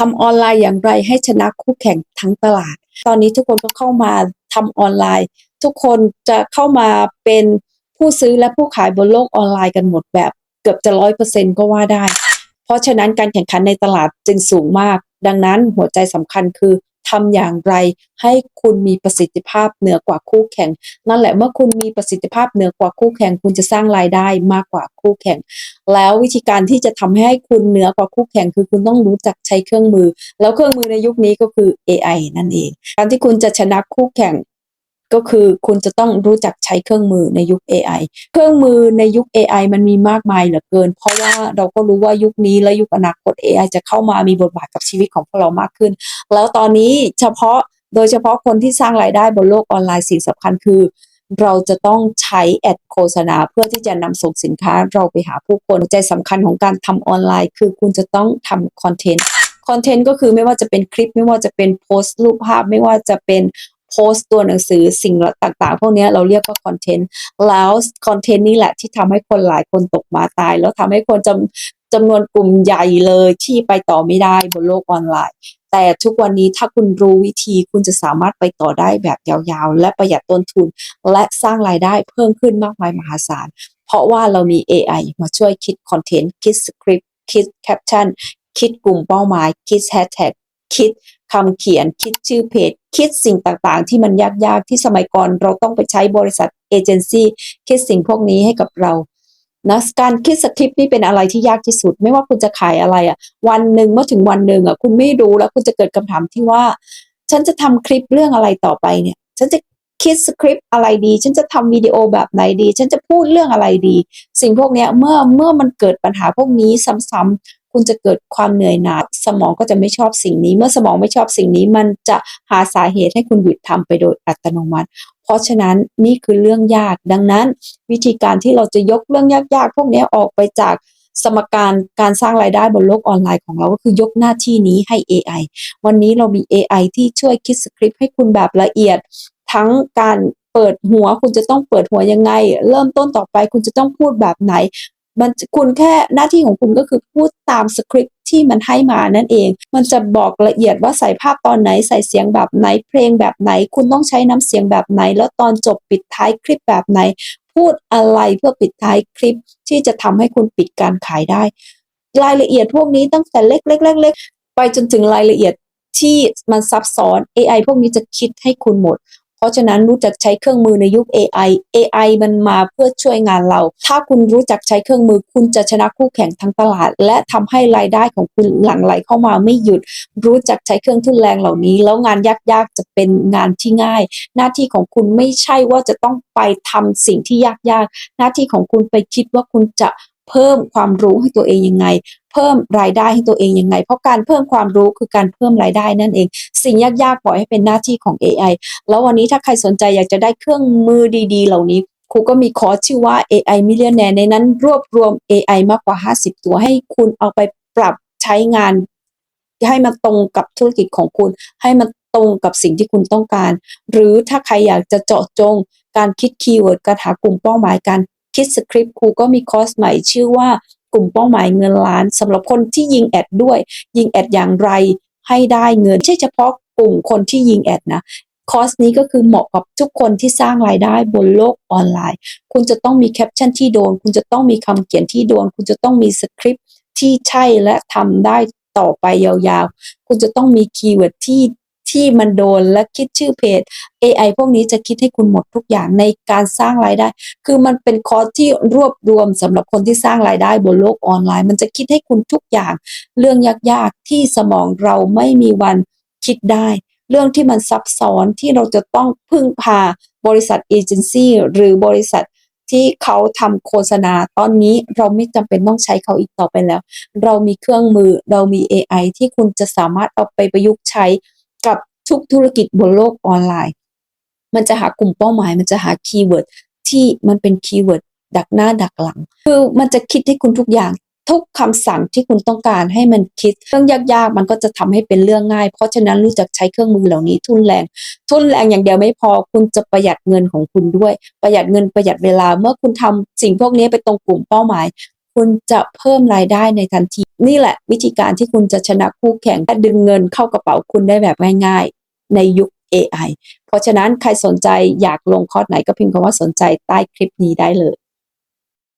ทำออนไลน์อย่างไรให้ชนะคู่แข่งทั้งตลาด ตอนนี้ทุกคนก็เข้ามาทำออนไลน์ ทุกคนจะเข้ามาเป็นผู้ซื้อและผู้ขายบนโลกออนไลน์กันหมดแบบเกือบจะร้อยเปอร์เซ็นก็ว่าได้ เพราะฉะนั้นการแข่งขันในตลาดจึงสูงมาก ดังนั้นหัวใจสำคัญคือ ทำอย่างไร ให้คุณมีประสิทธิภาพเหนือกว่าคู่แข่ง นั่นแหละเมื่อคุณมีประสิทธิภาพเหนือกว่าคู่แข่ง คุณจะสร้างรายได้มากกว่าคู่แข่ง แล้ววิธีการที่จะทำให้คุณเหนือกว่าคู่แข่ง คือคุณต้องรู้จักใช้เครื่องมือ แล้วเครื่องมือในยุคนี้ก็คือ AI นั่นเอง การที่คุณจะชนะคู่แข่ง ก็คือคุณจะต้องรู้จักใช้เครื่องมือในยุค AI เครื่องมือในยุค AI มันมีมากมายเหลือเกิน เพราะว่าเราก็รู้ว่ายุคนี้และยุคอนาคต AI จะเข้ามามีบทบาทกับชีวิตของพวกเรามากขึ้น แล้วตอนนี้เฉพาะโดยเฉพาะคนที่สร้างรายได้บนโลกออนไลน์สิ่งสำคัญคือ เราจะต้องใช้แอดโฆษณาเพื่อที่จะนำส่งสินค้าเราไปหาผู้คนใจสำคัญของการทำออนไลน์ คือคุณจะต้องทำคอนเทนต์คอนเทนต์ก็คือไม่ว่าจะเป็นคลิปไม่ว่าจะเป็นโพสต์รูปภาพ ไม่ว่าจะเป็น โพสต์ตัวหนังสือสิ่งต่างๆ พวกนี้เราเรียกว่าคอนเทนต์แล้วคอนเทนต์นี้แหละที่ทำให้คนหลายคนตกมาตาย แล้วทำให้คนจำจำนวนกลุ่มใหญ่เลยที่ไปต่อไม่ได้บนโลกออนไลน์ แต่ทุกวันนี้ถ้าคุณรู้วิธีคุณจะสามารถไปต่อได้แบบยาวๆ และประหยัดต้นทุน และสร้างรายได้เพิ่มขึ้นมากมายมหาศาล เพราะว่าเรามี AI มาช่วยคิดคอนเทนต์คิดสคริปต์คิดแคปชั่นคิดกลุ่มเป้าหมาย คิดแฮชแท็กคิดคำเขียน คิดชื่อเพจ คิดสิ่งต่างๆ ที่มันยากๆ ที่สมัยก่อนเราต้องไปใช้บริษัทเอเจนซี่คิดสิ่งพวกนี้ให้กับเรานะการคิดสคริปต์นี่เป็นอะไรที่ยากที่สุด ไม่ว่าคุณจะขายอะไรอะ่ะ วันหนึ่งเมื่อถึงวันหนึ่งอะ คุณไม่รู้แล้วคุณจะเกิดคำถามที่ว่า ฉันจะทำคลิปเรื่องอะไรต่อไปเนี่ย ฉันจะคิดสคริปต์อะไรดี ฉันจะทำวิดีโอแบบไหนดี ฉันจะพูดเรื่องอะไรดี สิ่งพวกนี้เมื่อเมื่อมันเกิดปัญหาพวกนี้ซ้ำๆ คุณจะเกิดความเหนื่อยหน่ายสมองก็จะไม่ชอบสิ่งนี้ เมื่อสมองไม่ชอบสิ่งนี้ มันจะหาสาเหตุให้คุณหยุดทำไปโดยอัตโนมัติ เพราะฉะนั้นนี่คือเรื่องยาก ดังนั้น วิธีการที่เราจะยกเรื่องยากๆ พวกนี้ออกไปจากสมการการสร้างรายได้บนโลกออนไลน์ของเราก็คือยกหน้าที่นี้ให้ AI วันนี้เรามี AI ที่ช่วยคิดสคริปต์ให้คุณแบบละเอียด ทั้งการเปิดหัวคุณจะต้องเปิดหัวยังไง เริ่มต้นต่อไปคุณจะต้องพูดแบบไหน มันคุณแค่หน้าที่ของคุณก็คือพูดตามสคริปที่มันให้มานั่นเอง มันจะบอกละเอียดว่าใส่ภาพตอนไหนใส่เสียงแบบไหนเพลงแบบไหน คุณต้องใช้น้ำเสียงแบบไหน แล้วตอนจบปิดท้ายคลิปแบบไหน พูดอะไรเพื่อปิดท้ายคลิปที่จะทำให้คุณปิดการขายได้ รายละเอียดพวกนี้ตั้งแต่เล็กๆๆๆไปจนถึงรายละเอียดที่มันซับซ้อน AI พวกนี้จะคิดให้คุณหมด เพราะฉะนั้นรู้จักใช้เครื่องมือในยุค AI AI มันมาเพื่อช่วยงานเรา ถ้าคุณรู้จักใช้เครื่องมือ คุณจะชนะคู่แข่งทั้งตลาด และทำให้รายได้ของคุณหลั่งไหลเข้ามาไม่หยุด รู้จักใช้เครื่องทุนแรงเหล่านี้ แล้วงานยากๆจะเป็นงานที่ง่าย หน้าที่ของคุณไม่ใช่ว่าจะต้องไปทำสิ่งที่ยากๆ หน้าที่ของคุณไปคิดว่าคุณจะ เพิ่มความรู้ให้ตัวเองยังไง เพิ่มรายได้ให้ตัวเองยังไง เพราะการเพิ่มความรู้คือการเพิ่มรายได้นั่นเอง สิ่งยากๆปล่อยให้เป็นหน้าที่ของ AI แล้ววันนี้ถ้าใครสนใจอยากจะได้เครื่องมือดีๆ เหล่านี้ครูก็มีคอร์สชื่อว่า AI Millionaire ในนั้นรวบรวม AI มากกว่า 50 ตัวให้คุณเอาไปปรับใช้งาน ให้มันตรงกับธุรกิจของคุณ ให้มันตรงกับสิ่งที่คุณต้องการ หรือถ้าใครอยากจะเจาะจง การคิดคีย์เวิร์ดการหากลุ่มเป้าหมายการ คิดสคริปต์ครูก็มีคอร์สใหม่ชื่อว่ากลุ่มเป้าหมายเงินล้านสำหรับคนที่ยิงแอดด้วย ยิงแอดอย่างไรให้ได้เงินไม่ใช่เฉพาะกลุ่มคนที่ยิงแอดนะคอร์สนี้ก็คือเหมาะกับทุกคนที่สร้างรายได้บนโลกออนไลน์ คุณจะต้องมีแคปชั่นที่โดน คุณจะต้องมีคำเขียนที่โดน คุณจะต้องมีสคริปต์ที่ใช่และทำได้ต่อไปยาวๆ คุณจะต้องมีคีย์เวิร์ดที่ ที่มันโดนและคิดชื่อเพจ AI พวกนี้จะคิดให้คุณหมดทุกอย่างในการสร้างรายได้ คือมันเป็นคอร์สที่รวบรวมสำหรับคนที่สร้างรายได้บนโลกออนไลน์ มันจะคิดให้คุณทุกอย่าง เรื่องยากๆที่สมองเราไม่มีวันคิดได้ เรื่องที่มันซับซ้อนที่เราจะต้องพึ่งพาบริษัทเอเจนซี่หรือบริษัทที่เขาทำโฆษณาตอนนี้เราไม่จำเป็นต้องใช้เขาอีกต่อไปแล้ว เรามีเครื่องมือเรามี AI ที่คุณจะสามารถเอาไปประยุกต์ใช้ กับทุกธุรกิจบนโลกออนไลน์ มันจะหากลุ่มเป้าหมาย มันจะหาคีย์เวิร์ดที่มันเป็นคีย์เวิร์ดดักหน้าดักหลัง คือมันจะคิดให้คุณทุกอย่างทุกคำสั่งที่คุณต้องการให้มันคิดเรื่องยากๆ มันก็จะทำให้เป็นเรื่องง่าย เพราะฉะนั้นรู้จักใช้เครื่องมือเหล่านี้ทุนแรง ทุนแรงอย่างเดียวไม่พอคุณจะประหยัดเงินของคุณด้วย ประหยัดเงินประหยัดเวลา เมื่อคุณทำสิ่งพวกนี้ไปตรงกลุ่มเป้าหมาย คุณจะเพิ่มรายได้ในทันที นี่แหละวิธีการที่คุณจะชนะคู่แข่งและดึงเงินเข้ากระเป๋าคุณได้แบบง่ายๆ ในยุค AI เพราะฉะนั้นใครสนใจอยากลงคอร์สไหนก็พิมพ์คำว่าสนใจใต้คลิปนี้ได้เลย